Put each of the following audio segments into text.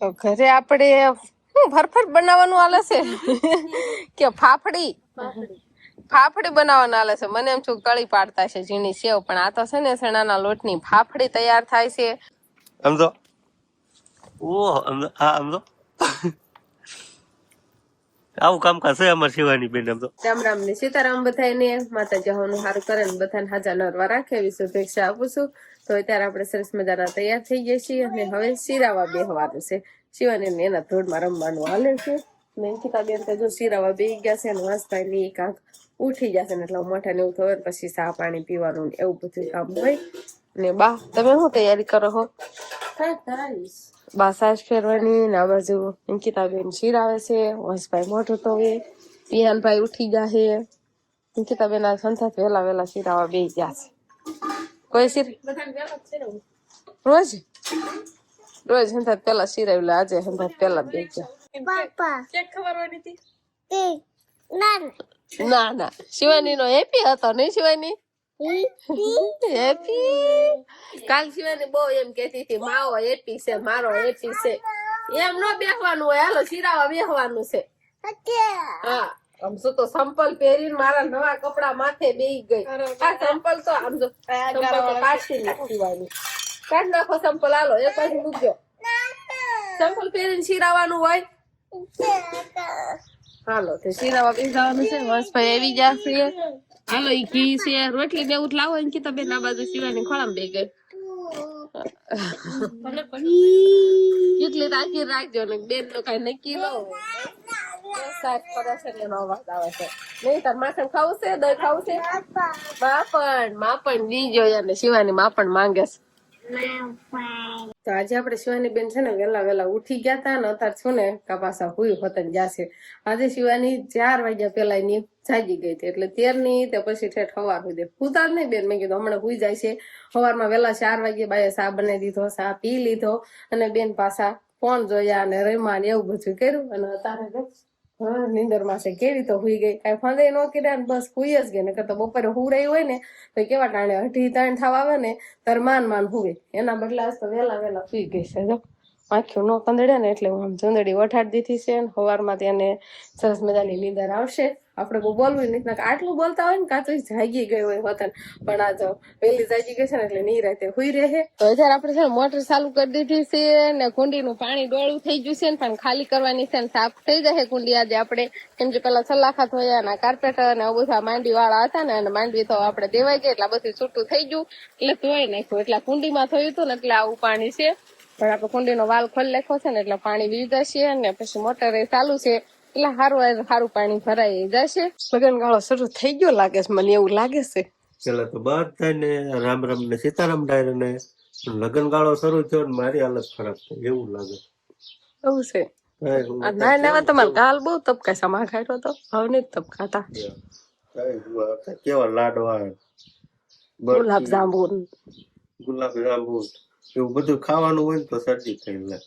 તો ઘરે આપણે શું ફરફર બનાવવાનું આલે છે? કે ફાફડી? ફાફડી બનાવવાનું આલે છે. મને એમ છું કળી પાડતા છે ઝીણી સેવ પણ આ તો છે ને સણાના લોટની ફાફડી તૈયાર થાય છે. સમજો ઓહ હા સમજો આવું કામ છે અમાર શિવાની બેન સમજો રામ રામ ને સીતારામ બધાને માતા જવાનું હારું કરે ને બધાને હાજર નરવા રાખે એવી શુભેચ્છા આપું છું. તો અત્યારે આપણે સરસ મજાના તૈયાર થઈ ગયા છીએ અને હવે શિરાવા બેહવાનું છે. શિવાની ને એના ધોળમાં રમવાનું હાલે છે. ને અંકિતા બેન તો જો શિરાવા બેહી ગયા છે અને વાંસભાઈ ની કાંક ઉઠી જશે ને એટલે મોટા ને એવું થયું પછી ચા પાણી પીવાનું ને એવું બધું કામ હોય. ને બા તમે શું તૈયારી કરો છો બા સાસ ફેરવાની ને આ બાજુ અંકિતાબેન શિરાવે છે વંશભાઈ તો એ પિયાનભાઈ ઉઠી ગયા છે. અંકિતાબેન આ સંસાર વેલા વહેલા શિરાવા બે ગયા છે. કોઈ શિર રોજ રોજ સંથાત પેલા શિરાવ્યું આજે સંથાત પેલા બે ના ના શિવાની નો હેપી હતો નહીં શિવાની હેપી કાલ શિવાની બહુ એમ કેતી હતી માવો હેપી છે મારો હેપી છે એમ ન બેહવાનું હોય હાલો શિરાવા બેહવાનું છે હા આમ શું તો સંપલ પહેરીને મારા નવા કપડા માથે બેહી ગઈ. આ સંપલ તો આમ જો સંપલ તો કાઢી નાખવાની કાઢ નાખો સંપલ હાલો એક બાજુ મૂકજો. સંપલ પહેરીને શીરાવાનું હોય? હાલો તો પી જવાનું છે. વંશભાઈ આવી જશે હાલો ઈ ઘી છે. રોટલી બે ઉઠ લાવો. એમ કીધા બેન આ બાજુ શિવાની ખોળામાં બે ગઈ. એટલી રાખી રાખજો ને બેન નો કઈ નક્કી હોય. સાત કરે છે એનો અવાજ આવે છે. નહીં, તાર માખણ ખાવું છે દહીં ખાવું માપણ માપણ દીજો અને શિવાની માપણ માંગે છે. તો આજે આપણે શિવાની બેન છે ને વેલા વેલા ઉઠી ગયા તા ને અત્યારે છું ને કપાસા હુઈ હોતન જાશે આજે શિવાની ચાર વાગ્યા પેલા ની જાગી ગઈ હતી, એટલે તેરની તે પછી ઠેઠ હવાર સુધી દે જ નહીં બેન, મેં કીધું હમણાં હુઈ જાય છે. સવારમાં વેલા ચાર વાગે બાએ સા બનાવી દીધો, સા પી લીધો અને બેન પાછા ફોન જોયા અને રમ્યા ને એવું બધું કર્યું અને અત્યારે હા નીંદર માસે કેવી તો હુઈ ગઈ. કઈ ફંદે નો કર્યા બસ હુઈ જ ગઈ. ને તો બપોરે હુરાઈ હોય ને, તો કેવા ટાણે અઢી ત્રણ થવા આવે ને તાર માન માન હુવે. એના બદલે તો વેલા વેલા સુઈ ગઈ છે, જો. આંખ્યું ન કંદડે ને એટલે હું આમ ચંદડી વઠાડી દીધી છે ને સવારમાં તેને સરસ મજાની નીંદર આવશે. આપણે બહુ બોલવું નકર આટલું બોલતા હોય ને કાં તો જાગી ગયો હોય વતન. પણ આ તો પેલી જાગી ગઈ છે ને એટલે નહીં રહેતી હુઈ રહે. તો અત્યારે આપણે છે મોટર ચાલુ કરી દીધી છે ને કુંડીનું પાણી ડોળું થઈ ગયું છે ને પણ ખાલી કરવાની છે ને સાફ થઈ જશે કુંડી આજે આપણે. કેમ કે પેલા સલાખા થયા ને કાર્પેટર ને બધા માંડી વાળા હતા ને અને માંડવી તો આપણે દેવાઈ ગઈ એટલે બધું છૂટું થઈ ગયું. એટલે ધોઈ નાખ્યું. એટલે કુંડીમાં થયું હતું ને એટલે આવું પાણી છે. પણ આપણે કુંડીનો વાલ ખોલી નાખ્યો છે ને એટલે પાણી વી જશે ને પછી મોટર ચાલુ છે. એટલે સારું સારું પાણી ભરાઈ જશે. લગન ગાળો શરૂ થઈ ગયો લાગે છે મને એવું લાગે છે. પેલા તો બધાને રામ રામ ને સીતારામ ડાયર ને લગન ગાળો શરૂ થયો ને મારી હાલત ખરાબ થઈ એવું લાગે. એવું છે. ના ના તમારે ગાલ બહુ તબકા સમા ખાયો તો હવે નહીં તપકાતા કેવા લાડવા ગુલાબ જાંબુ. ગુલાબ જાંબુ એવું બધું ખાવાનું હોય ને તો શરદી થઈ જાય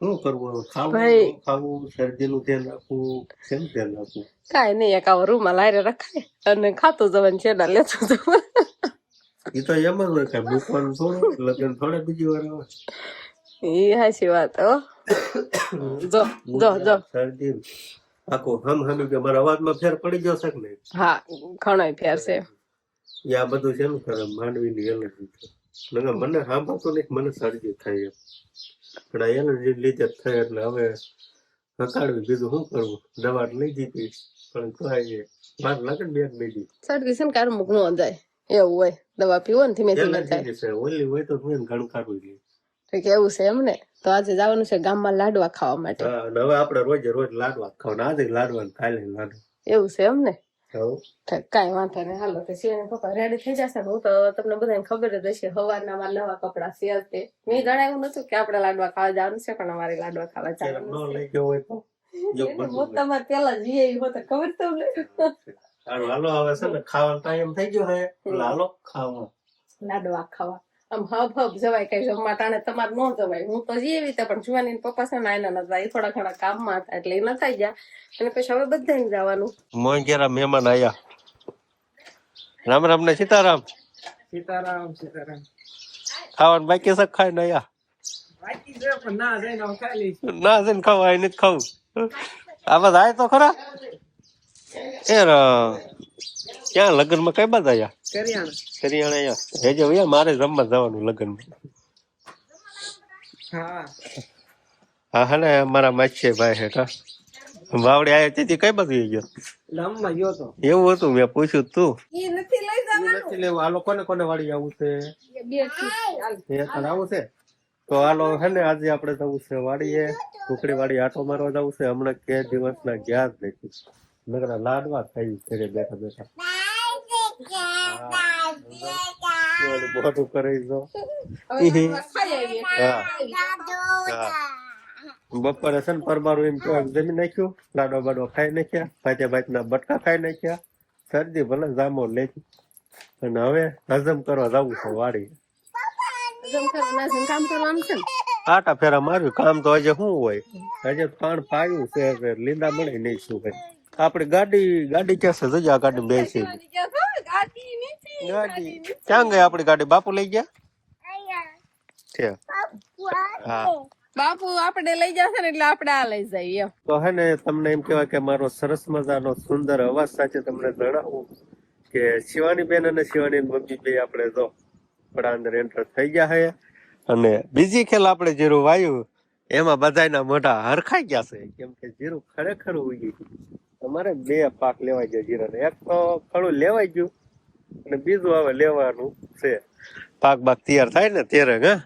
શું કરવું? ખાવું ભાઈ. ખાવું શરદી ધ્યાન રાખવું શેનું ધ્યાન રાખવું કાંઈ નહીં એક આવો રૂમાલ હારે રખાય અને ખાતું જવાનું છે ના લેતું જવાનું એ તો એમ જ હોય કે મૂકવાનું થોડું લગ્ન થોડા બીજી વાર આવે. એ હાચી વાત હો. જો જો જો. શરદી. આખો હમ હમ કે મારા અવાજમાં ફેર પડી જશે કે નહીં? હા ઘણોય ફેર છે. એ આ બધું છે ને કરે માંડવીની એલર્જી છે. મને સાંભળતો નહીં મને શરદી થાય એમ. પણ એલર્જી લીધે જ થાય એટલે હવે હકાડવી બીજું શું કરવું? દવા લઈ દીધી પણ તો એ લાગે ને બે બીજી શરદી છે ને કારું મૂક નો જાય. એવું હોય. દવા પીવો ને ધીમે ધીમે જાય ઓલી હોય તો ઘણું કાઢવું જોઈએ કે એવું છે એમ ને? તો આજે જવાનું છે ગામમાં લાડવા ખાવા માટે. હવે આપણે રોજે રોજ લાડવા ખાવાના. આજે લાડવા ને કાલે લાડવા. એવું છે એમ ને? હવ. ઠીક, કાંઈ વાંધો નહીં હાલો તો શિવાની પપ્પા રેડી થઈ જશે હું તો તમને બધાને ખબર જ હશે હવારના મારા નવા કપડા સિયલ તે મેં જણાવ્યું નતું કે આપણે લાડવા ખાવા જવાનું છે પણ અમારે લાડવા ખાવા જવાનું ન લઈ ગયો હોય તો. જો છે હું તમારે પેલા જઈએ હો તો ખબર તમને? હાલો હાલો હવે છે ને ખાવાનો ટાઈમ થઈ ગયો હે હાલો ખાવા. લાડવા ખાવા. આમ હબ હબ જવાય કઈ જમવા ટાણે તમારે ન જવાય. હું તો એવી રીતે પણ જુવાની ને પપ્પા છે ને આયના નતા. એ થોડા ઘણા કામમાં હતા એટલે એ નતા ગયા. અને પછી હવે બધાને જવાનું. મોય કેરા મહેમાન આયા. રામ રામ ને સીતારામ. સીતારામ સીતારામ. ખાવાનું બાકી છે ખાઈને આયા? વાંચી છે પણ ના જઈને ખાઈ લઈશ. ના ને ખાવું આ બધા આય તો ખરા? એ ક્યાં લગ્નમાં કઈ બાદ આયા? કરિયાણા. કરિયાણા અહીંયા હેજે ભૈયા મારે જમવા જવાનું લગ્નમાં. હા. હા ને મારા માછીએ ભાઈ હેઠા. કા વાવડી આવ્યા તેથી કઈ બાજુ ગયો? ગામમાં ગયો તો. એવું હતું મેં પૂછ્યું તું. ઈ નથી લઈ જવાનું. નથી લેવું. આ લોકોને કોને વાળી આવું છે? બેથી હાલ. એ તારે આવું છે? તો હાલો હે ને આજે આપણે જવું છે વાડીએ. ટુકડી વાડી આટો મારવા જવું છે. હમણાં કે દિવસના ગયા જ નથી. નકરા લાડવા ખાઈ ઘરે બેઠા બેઠા. કરી દો બપોરે છે ને પરમારું એમ કહેવાય જમી નાખ્યું. લાડવા બાડવા ખાઈ નાખ્યા. ભાઈ ભાઈ ના બટકા ખાઈ નાખ્યા. શરદી ભલે જામો લેતી અને હવે હજમ કરવા જવું છે વાડી. હજમ કરવા ના કામ કરવાનું છે ને. આટા ફેરા માર્યું. કામ તો આજે શું હોય? આજે પાણ પાયું છે લીંડા મળે નહીં શું ભાઈ આપડી ગાડી ગાડી ક્યાં છે? જજા ગાડી બે છે. ગાડી ક્યાં ગઈ આપડી ગાડી? બાપુ લઈ ગયા? હા. બાપુ આપણે લઈ જશે ને એટલે આપણે આ લઈ જઈએ તો હે ને તમને એમ કહેવાય કે મારો સરસ મજાનો સુંદર અવાજ સાથે તમને જણાવું કે શિવાની બેન અને શિવાની મમ્મી બે આપણે તો આપણા અંદર એન્ટર થઈ ગયા હે. અને બીજી ખેલ આપણે જીરું વાયું એમાં બધાયના મોઢા હરખાઈ ગયા છે. કેમ કે જીરું ખરેખર ઉગી તમારે બે પાક લેવાઈ ગયા જીરાને એક તો ખડું લેવાઈ ગયું અને બીજું હવે લેવાનું છે. પાક બાક તૈયાર થાય ને ત્યારે હા?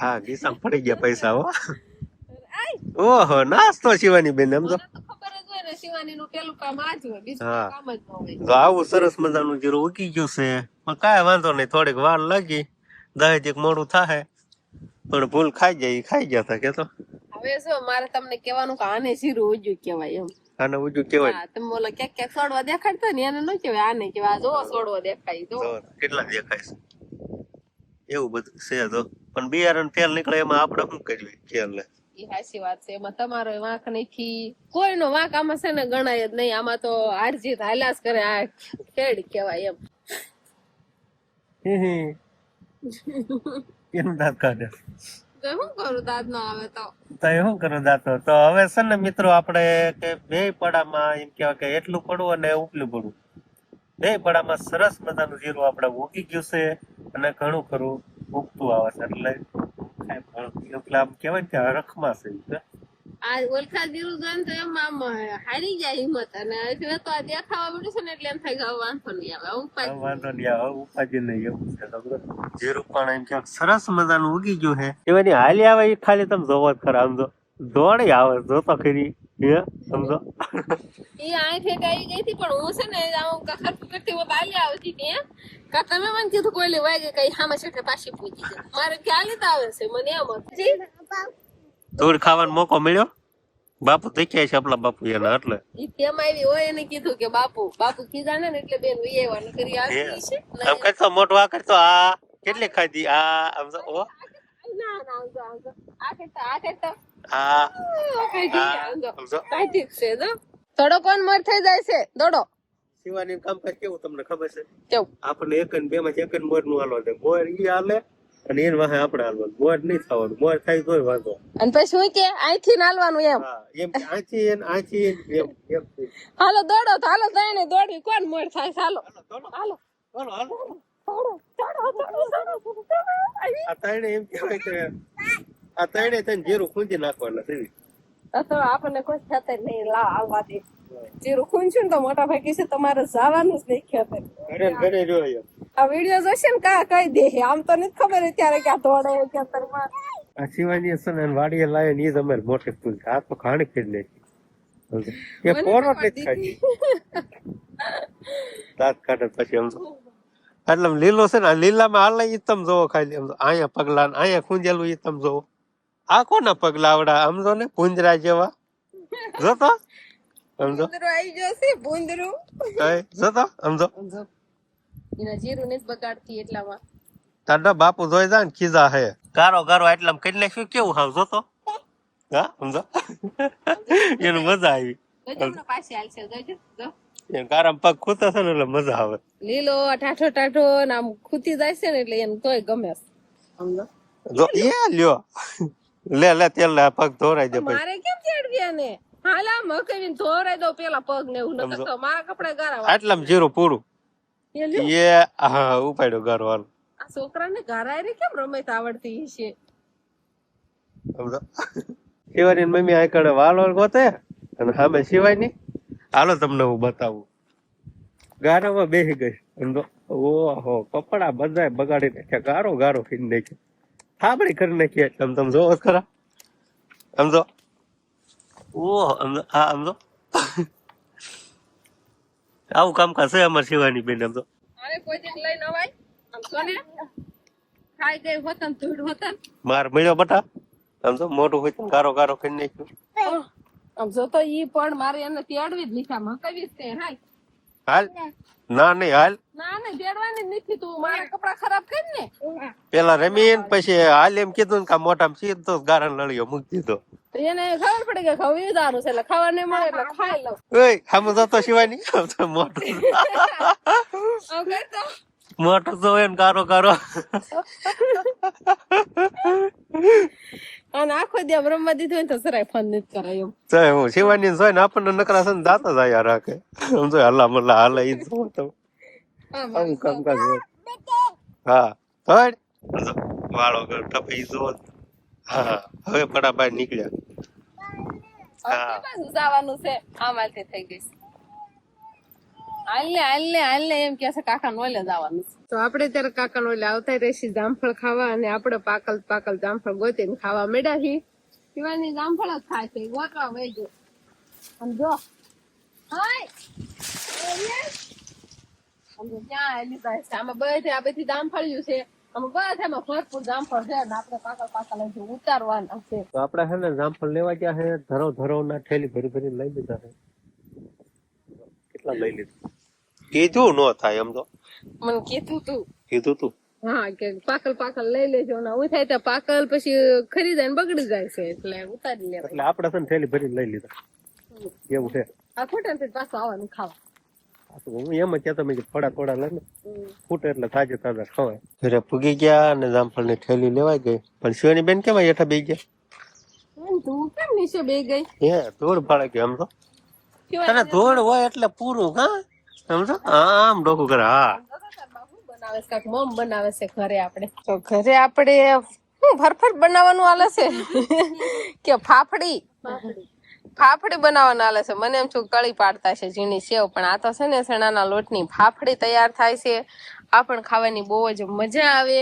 હા ગીસામાં પડી ગયા પૈસા હો. ઓહો નાસ્તો શિવાની બેન એમ તો. આવું સરસ મજાનું જીરું ઉગી ગયું છે. પણ કાંઈ વાંધો નહીં થોડીક વાર લાગી. દહેજ એક મોડું થાય પણ ભૂલ ખાઈ જાય ખાઈ ગયા તા કે તો. હવે શું મારે તમને કહેવાનું કે આને જીરું ઉજ્યું કહેવાય એમ. આને ઉજુ કેવાય હા તમે ઓલા ક્યાંક ક્યાંક સોડવા દેખાડતા ને એને ન કહેવાય આને કહેવાય. જો સોડવા દેખાય જો. તો કેટલા દેખાય છે? એવું બધું છે તો. પણ બિયારણ ફેલ નીકળે એમાં આપણે શું કરવી ખેલ ને. ઈ વાત છે. એમાં તમારો વાંક નથી. કોઈનો વાંક આમાં છે ને ગણાય જ નહીં. આમાં તો હારજીત હાલાસ કરે આ ખેડ કહેવાય એમ. કેમ દાંત કાઢે? શું કરું દાંત નો આવે તો? તો હવે છે ને મિત્રો આપણે કે બે પડામાં એમ કહેવાય કે એટલું પડવું અને ઉપલું પડવું. બે પડામાં સરસ મજાનું જીરું આપણે ઉગી ગયું છે અને ઘણું ખરું ઉગતું આવે છે. એટલે એટલે આમ કહેવાય ને કે હરખમાં છે? આ ઓલખા જીરું જોઈને તો એમ આમ હારી જાય હિંમત અને એટલે તો આ દેખાવા મળ્યું છે ને એટલે એમ થાય કે વાંધો નહીં આવે હવે વાંધો નહીં આવે ઉપાજી નહીં એવું છે તો એમ ક્યાંક સરસ મજાનું ઉગી ગયું છે. એવાની હાલી આવે એ ખાલી તમે જોવો જ ખરા સમજો તો દોડી આવે જોતો ખરી હે સમજો એ આંખે આવી ગઈ હતી પણ હું છે ને આમ કખર કરતી હું બાલી આવતી ત્યાં કા તમે મને કીધું કોઈ લેવાય કે કઈ હામાં છે પાછી પૂછી મારે ક્યાં જ આવે છે મને એમ હતું. જી ધૂળ ખાવાનો મોકો મળ્યો? બાપુ દેખાય છે આપણા બાપુ એના એટલે. ઈ તેમ આવી? હોય એને કીધું કે બાપુ બાપુ કીધા ને એટલે બેન વી કરી. આવતી છે. આમ કરતો મોટો આ કરતો આ કેટલી ખાધી? આ આમ તો ઓ. ના ના આમ તો, આમ તો. આ કરતો આ કરતો આ કઈ આમ તો. કાંઈ છે જો. થોડો કોણ મર થઈ જાય છે? દોડો શિવાની કામકાજ કેવું તમને ખબર છે? કેવું? આપણને એક ને બે માં એક મોરનું હાલો દે. મોર ઈ હાલે અને એને વાહે આપણે હાલવાનું. મોર નહીં થવાનું. મોર થાય તોય વાંધો અને પછી શું કે અહીંથી હાલવાનું એમ. એમ આથી એમ આથી એમ એમ હાલો દોડો તો હાલો ત્રણે દોડવી કોણ મોર થાય? હાલો. હાલો, હાલો હાલો. આ તાણે એમ કહેવાય કે આ તાણે તને જીરું ખૂંજી નાખવાના આ તો આપણને કોઈ ખેતર નહીં લાવ આવવા દે. જીરું ખૂંચ્યું ને તો મોટા ભાઈ છે તમારે જવાનું જ નહીં ખેતર. ઘરે ને ઘરે રહ્યો એમ આ વીડિયો જોશે ને કા કઈ દે આમ તો નથી ખબર અત્યારે ક્યાં દોડે ખેતરમાં. આ શિવાની છે ને વાડીએ લાવે ને ઈ જ અમારી મોટી ભૂલ છે. આ તો ખાણી ખીજ નાખી એ મને પોરો ખબર નથી ખાધી દીધી. દાંત કાઢે પછી આમ તો. એટલે આમ લીલો છે ને આ લીલામાં હાલે ઈ તમે જોવો ખાલી આમ તો. અહીંયા પગલા ને અહીંયા ખૂંજેલું ઈ તમે જોવો. આ કોના પગલા આવડા આમ જો ને પૂંજરા જેવા. જોતો? સમજો? આવી જશે છે જોતો? સમજો? એના જીરું ને બગાડતી એટલામાં. તારા બાપુ જોઈ જાય ને ખીજા હે. ગારો ગારો એટલે કઈ કરી નાખ્યું કેવું હાવ? જોતો? હા સમજો? એનું મજા આવી. જોજો હમણાં પાછી હાલશે જોજો જો. એ ગારામ પગ ખૂતા છે ને એટલે મજા આવે. લીલો ટાઠો ટાઠો ને આમ ખૂતી જાય છે ને એટલે એને તોય ગમે સમજો જો એ લ્યો. લે લે તેલ લે પગ ધોરાઈ દે મારે કેમ ચડવ્યા ને હાલા મકવીને ધોરાઈ દો પેલા પગ ને એવું નકર તો મારા કપડા ગારા આટલામાં જીરું પૂરું. એ હા ઉપાડ્યો ગારો હાલ આ છોકરાને ગારા રે કેમ રમત આવડતી હશે? શિવાની મમ્મી આ કડે વાળ ગોતે અને સામે શિવાયની હાલો તમને હું બતાવું. ગારામાં બેસી ગઈ. ઓહો કપડા બધા બગાડી નાખ્યા ગારો ગારો ફીન નાખ્યો. થાબડી કરી નાખીએ. આમ તમે જોવો ખરા. સમજો ઓ હા સમજો આવું કામ છે અમાર શિવાની બેન સમજો અરે કોઈ દિન ન અવાય. આમ કોને ખાઈ ગઈ હોતન ધૂળ હોતન માર મળ્યો બટા. સમજો મોટું હોય કારો ગારો ગારો કરી નાખ્યું. આમ જો તો ઈ પણ મારે એને તેડવી જ લીધા મકવી જ તે હાય. હાલ. ના. નહીં હાલ. પેલા રમી પછી હાલ એમ કીધું ને કે મોટા સીધો ગારણ લળિયો મૂકી દીધો. એને ખબર પડી કે ખવી દારું છે ખાવા નહીં મળે એટલે ખાઈ લઉં. ઓય આમ જતો શિવાની મોટું મોટું જોવે ને કારો કારો. અને આખો દે બ્રહ્મા દીધું ને તો સરાય ફોન નથી કરે એમ હું શિવાની જોઈ ને આપણને નકરા છે ને દાતા જાય રાખે આમ તો હલ્લા મલ્લા હાલે ઈ જો તો. આમ આવું કામકાજ હોય. હા હોય વાળો ગર ટપી જો હા હવે પડા નીકળ્યા. હા. જવાનું છે. આમાંથી થઈ ગઈ હાલ હાલ હાલ એમ કે છે કાકા નો લે જવાનું તો આપણે ત્યારે કાકા નો આવતા રહેશી જામફળ ખાવા અને આપણે પાકલ પાકલ જામફળ ગોતીને ખાવા મેળ્યા છીએ પીવાની જામફળ જ ખાય છે ગોતવા વેજો અને જો. ક્યાં આવેલી છે આમાં બધે આ બધી જામફળિયું છે. અમે બધામાં છે આપણે પાકલ પાકલ ઉતારવાના છે. હે ને જામફળ લેવા ગયા હે ધરો ધરો ના ઠેલી ભરી ભરી લઈ લીધા હે. કેટલા લઈ લીધા? કીધું નો થાય એમ તો. મને કીધું તું. કીધું તું. હા કે પાકલ પાકલ લઈ લેજો ને આવું થાય તો પાકલ પછી ખરી જાય ને બગડી જાય છે એટલે ઉતારી લેવાય. એટલે આપણે પણ થેલી ભરી લઈ લીધા. એવું છે. આ ખોટા ને પાછું આવવાનું ખાવા. હું એમ જ કહેતો મેં થોડા થોડા લઈને ફૂટે એટલે તાજે તાજા ખવાય. ઘરે પૂગી ગયા અને જામફળની થેલી લેવાઈ ગઈ. પણ શિવાની બેન કેમ હેઠા બે ગયા? એમ તું કેમ નીચે બે ગઈ? હે ધૂળ ભાડે આમ તો. તને ધૂળ હોય એટલે પૂરું હા? સમજો? હા બનાવે છે ઘરે આપણે તો ઘરે આપણે શું, ફરફર બનાવવાનું આલે છે? કે ફાફડી? ફાફડી બનાવવાનું આલે છે. મને એમ છું કળી પાડતા છે, ઝીણી સેવ, પણ આ તો છે ને સણાના લોટની ફાફડી તૈયાર થાય છે. આ પણ ખાવાની બહુ જ મજા આવે.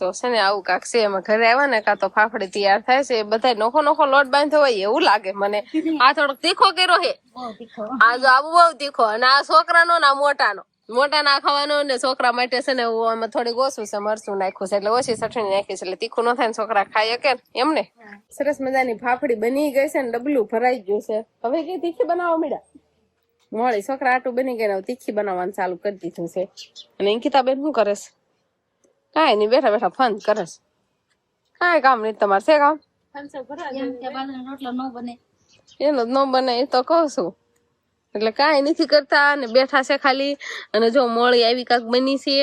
તો છે ને આવું કાંક છે એમાં ઘરે આવ્યા ને કાં તો ફાફડી તૈયાર થાય છે બધા નોખો નોખો લોટ બાંધ્યો હોય એવું લાગે મને. આ થોડોક તીખો કર્યો હે. આ જો આવું બહુ તીખો અને આ છોકરાનો ને આ મોટાનો. મોટા ના ખાવાનો ને છોકરા માટે છે ને હું આમાં થોડીક ઓછું છે મરચું નાખ્યું છે એટલે ઓછી ચટણી નાખી છે એટલે તીખું ન થાય ને છોકરા ખાઈ કે એમને સરસ મજાની ફાફડી બની ગઈ છે ને ડબલું ભરાઈ ગયું છે. હવે કઈ તીખી બનાવવા મળ્યા મોડી છોકરા આટું બની ગયા તીખી બનાવવાનું ચાલુ કરી દીધું છે. અને અંકિતાબેન શું કરે છે? કાંઈ નહીં બેઠા બેઠા ફન કરે છે. કાંઈ કામ નહીં તમારે છે કામ? એનો જ ન બને એ તો કહું છું. એટલે કાંઈ નથી કરતા અને બેઠા છે ખાલી. અને જો મોળી આવી કાંક બની છે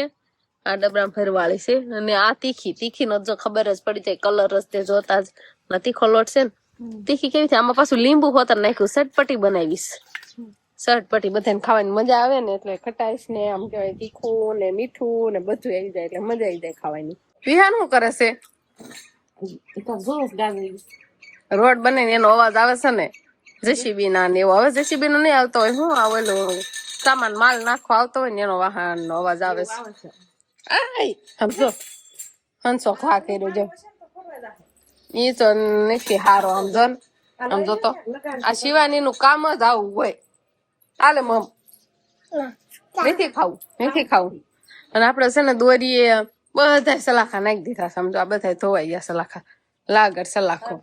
આ ડબરા ભરવાળી છે. અને આ તીખી તીખી નો જો ખબર જ પડી જાય કલર જ તે જોતા જ. તીખો લોટ છે ને તીખી કેવી છે? આમાં પાછું લીંબુ હોતર નાખ્યું સટપટી બનાવીશ. સટપટી બધાને ખાવાની મજા આવે ને એટલે ખટાઈશ ને આમ કહેવાય તીખું ને મીઠું ને બધું આવી જાય એટલે મજા આવી જાય ખાવાની. વિહાન શું કરે છે? રોડ બને ને એનો અવાજ આવે છે ને જેસીબી ના ને એવો. હવે જેસીબી નો નહીં આવતો હોય શું આવેલું સામાન માલ નાખો આવતો હોય ને એનો વાહન નો અવાજ આવે છે. આમ જો હંસો ખા કર્યો જો. ઈ તો નથી હારો આમ જો. આમ જો તો. આ શિવાની નું કામ જ આવું હોય. હાલે મમ. મેથી ખાવું મેથી ખાવું અને આપડે છે ને દોરીએ બધા સલાખા નાખી દીધા સમજો આ બધા ધોવાઈ ગયા સલાખા. લાગર સલાખો.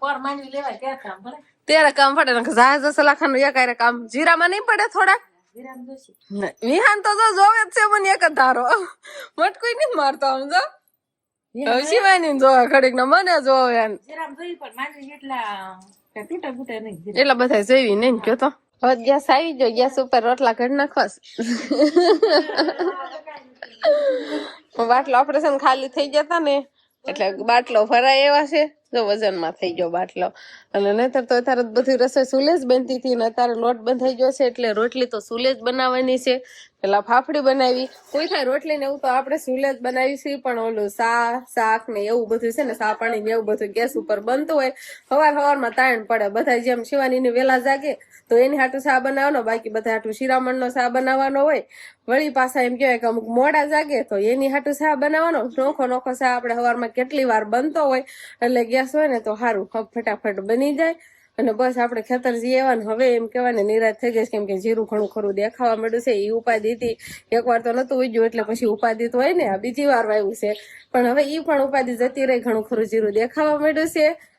ત્યારે કામ પડે ને જહાજ સલાખા નું એક કામ. જીરામાં નહીં પડે થોડા વિહાન તો જો જોવે જ છે મને એક જ ધારો. મટકુઈ નહીં મારતો સમજો શિવાની જોવે ઘડીક ને મને જોવે એટલા બધા જેવી નહીં. કયો તો. હવે ગેસ આવી ગયો ગેસ ઉપર રોટલા ઘડી નાખવા બાટલો ઓપરેશન ખાલી થઈ ગયા તા ને એટલે બાટલો ભરાય એવા છે વજનમાં થઈ ગયો બાટલો. અને નહીતર તો અત્યારે બધી રસોઈ સુલેજ બનતી હતી ને અત્યારે લોટ બંધાઈ ગયો છે એટલે રોટલી તો સુલેજ બનાવવાની છે. પેલા ફાફડી બનાવી. કોઈ થાય રોટલી ને એવું તો આપણે સુલેજ બનાવી છે પણ ઓલું સા શાક ને એવું બધું છે ને સા પાણી ને એવું બધું ગેસ ઉપર બનતું હોય. હવાર હવારમાં તાણ પડે. બધા જેમ શિવાની વેલા જાગે, તો એની હાટું સા બનાવવાનો, બાકી બધા હાટું શિરામણનો સા બનાવવાનો હોય. વળી પાછા એમ કહેવાય કે અમુક મોડા જાગે, તો એની હાટું સા બનાવવાનો. નોખો નોખો સા આપણે હવારમાં કેટલી વાર બનતો હોય, એટલે ગેસ હોય ને તો સારું ફટાફટ બની જાય. અને બસ આપણે ખેતર આવ્યા હવે એમ કહેવાય ને, નિરાશ થઈ છે કેમ કે જીરું ઘણું ખરું દેખાવા મળ્યું છે એ ઉપાધિ હતી. એકવાર તો નતું ઉજ્યું એટલે પછી ઉપાધિ તો હોય ને, આ બીજી વાર વાવ્યું છે. પણ હવે ઈ પણ ઉપાધિ જતી રહી, ઘણું ખરું જીરું દેખાવા મળ્યું છે.